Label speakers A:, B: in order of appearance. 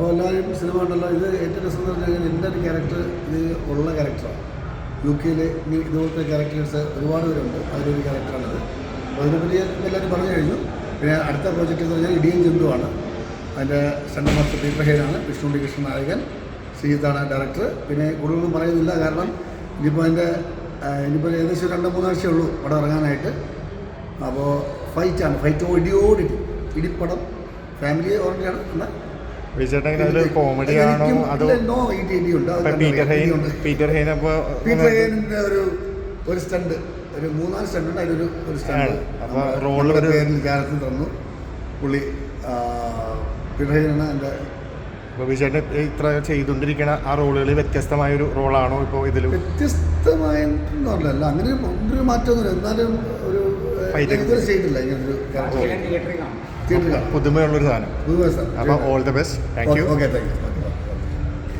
A: അപ്പോൾ എല്ലാവരും സിനിമ ഉണ്ടല്ലോ ഇത് ഏറ്റവും രസം എന്ന് പറഞ്ഞു കഴിഞ്ഞാൽ എന്റെ ഒരു ക്യാരക്ടർ ഇത് ഉള്ള ക്യാരക്ടറാണ് യു കെയിൽ ഇനി ഇതുപോലത്തെ ക്യാരക്ടേഴ്സ് ഒരുപാട് പേരുണ്ട്. അതിലൊരു ക്യാരക്ടറാണിത് അപ്പോൾ അതിനെപ്പറ്റി എല്ലാവരും പറഞ്ഞു കഴിഞ്ഞു. പിന്നെ അടുത്ത പ്രോജക്റ്റ് എന്ന് പറഞ്ഞാൽ ഇടിയൻ ജന്തുവാണ് അതിന്റെ സെന്റർ മാസ്റ്റർ പീറ്റർ ഹെയ്ഡാണ് വിഷ്ണു കൃഷ്ണൻ നായകൻ ശ്രീജിത്താണ് ഡയറക്ടർ പിന്നെ കൂടുതലൊന്നും പറയുന്നില്ല. കാരണം ഇനിയിപ്പോൾ അതിന്റെ ഇനിയിപ്പോൾ ഏകദേശം രണ്ട് മൂന്നാഴ്ചയേ ഉള്ളൂ പടം ഇറങ്ങാനായിട്ട്. അപ്പോൾ ഫൈറ്റാണ് ഫൈറ്റ് ഇടിയോടി ഇടിപ്പടം. ഫാമിലി ഓറിയന്റാണ് എന്നാൽ
B: അതിൽ കോമഡി ആണോ അതോ ഇപ്പൊ പീറ്റർ ഹെയിൻ പീറ്റർ ഹെയിൻ
A: പീറ്റർ ഒരു ഒരു സ്റ്റണ്ട് ഒരു മൂന്നാൽ സ്റ്റണ്ട് ഉണ്ട്. അതിലൊരു ഒരു സ്റ്റണ്ട്
B: അപ്പോൾ റോളിൽ ഒരു-
A: പേരിൽ ക്യാരക്ടർ തന്നു. പുള്ളി ആ, പീറ്റർ ഹെയിനാണ് എന്റെ
B: ഇപ്പൊ ഇത്ര ചെയ്തുകൊണ്ടിരിക്കുന്ന ആ റോളുകൾ വ്യത്യസ്തമായ ഒരു റോളാണോ ഇപ്പോൾ ഇതിൽ
A: വ്യത്യസ്തമായ പറഞ്ഞല്ല അങ്ങനെ ഒരു മാറ്റമൊന്നുമില്ല. എന്നാലും ഒരു ചെയ്തിട്ടില്ല ഇങ്ങനെ ഒരു
B: പുതുമയുള്ളൊരു സാധനം അപ്പോൾ all the best thank you
A: okay thank you